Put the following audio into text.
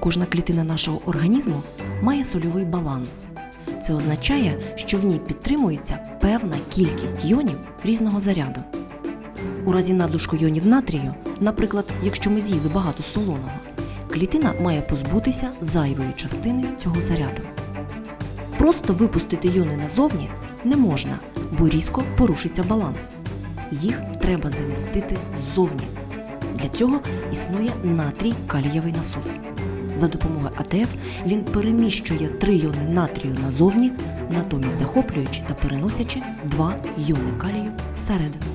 Кожна клітина нашого організму має сольовий баланс. Це означає, що в ній підтримується певна кількість йонів різного заряду. У разі надлишку йонів натрію, наприклад, якщо ми з'їли багато солоного, клітина має позбутися зайвої частини цього заряду. Просто випустити йони назовні не можна, бо різко порушиться баланс. Їх треба замістити ззовні. Для цього існує натрій калієвий насос. За допомогою АТФ він переміщує три йони натрію назовні, натомість захоплюючи та переносячи два йони калію всередину.